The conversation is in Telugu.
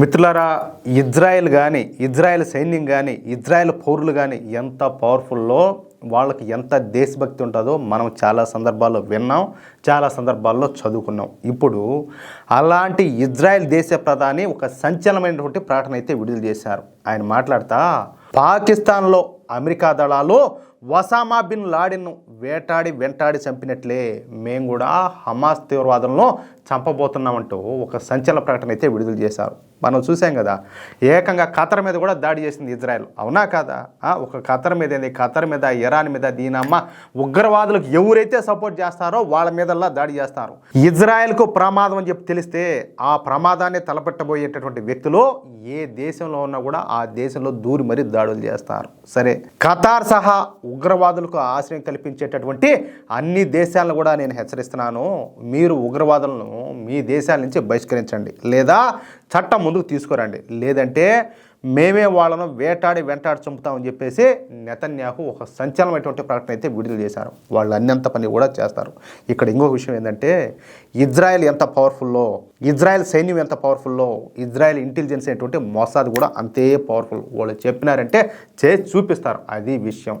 మిత్రులారా ఇజ్రాయెల్ కానీ ఇజ్రాయెల్ సైన్యం కానీ ఇజ్రాయెల్ పౌరులు కానీ ఎంత పవర్ఫుల్లో వాళ్ళకి ఎంత దేశభక్తి ఉంటుందో మనం చాలా సందర్భాల్లో విన్నాం చాలా సందర్భాల్లో చదువుకున్నాం. ఇప్పుడు అలాంటి ఇజ్రాయెల్ దేశ ప్రధాని ఒక సంచలనమైనటువంటి ప్రకటన అయితే విడుదల చేశారు. ఆయన మాట్లాడతా పాకిస్తాన్లో అమెరికా దళాలు వసామా బిన్ లాడెన్ను వేటాడి వెంటాడి చంపినట్లే మేము కూడా హమాస్ తీవ్రవాదంలో చంపబోతున్నామంటూ ఒక సంచలన ప్రకటన అయితే విడుదల చేశారు. మనం చూసాం కదా ఏకంగా ఖతర్ మీద కూడా దాడి చేసింది ఇజ్రాయెల్. అవునా కాదా? ఒక ఖతర్ మీద ఏంది? ఖతర్ మీద ఇరాన్ మీద దీనమ్మ ఉగ్రవాదులకు ఎవరైతే సపోర్ట్ చేస్తారో వాళ్ళ మీదల్లా దాడి చేస్తారు. ఇజ్రాయెల్కు ప్రమాదం అని చెప్పి తెలిస్తే ఆ ప్రమాదాన్ని తలపెట్టబోయేటటువంటి వ్యక్తులు ఏ దేశంలో ఉన్నా కూడా ఆ దేశంలో దూరి మరీ దాడులు చేస్తారు. సరే ఖతార్ సహా ఉగ్రవాదులకు ఆశ్రయం కల్పించేటటువంటి అన్ని దేశాలను కూడా నేను హెచ్చరిస్తున్నాను. మీరు ఉగ్రవాదులను మీ దేశాల నుంచి బహిష్కరించండి. లేదా చట్టం ముందుకు తీసుకురండి. లేదంటే మేమే వాళ్ళను వేటాడి వెంటాడి చంపుతామని చెప్పేసి నెతన్యాహు ఒక సంచలనమైనటువంటి ప్రకటన అయితే విడుదల చేశారు. వాళ్ళు అన్నంత పని కూడా చేస్తారు. ఇక్కడ ఇంకొక విషయం ఏంటంటే ఇజ్రాయెల్ ఎంత పవర్ఫుల్లో ఇజ్రాయెల్ సైన్యం ఎంత పవర్ఫుల్లో ఇజ్రాయెల్ ఇంటెలిజెన్స్ అనేటువంటి మొసాద్ కూడా అంతే పవర్ఫుల్ వాళ్ళు చెప్పినారంటే చేసి చూపిస్తారు. అది విషయం.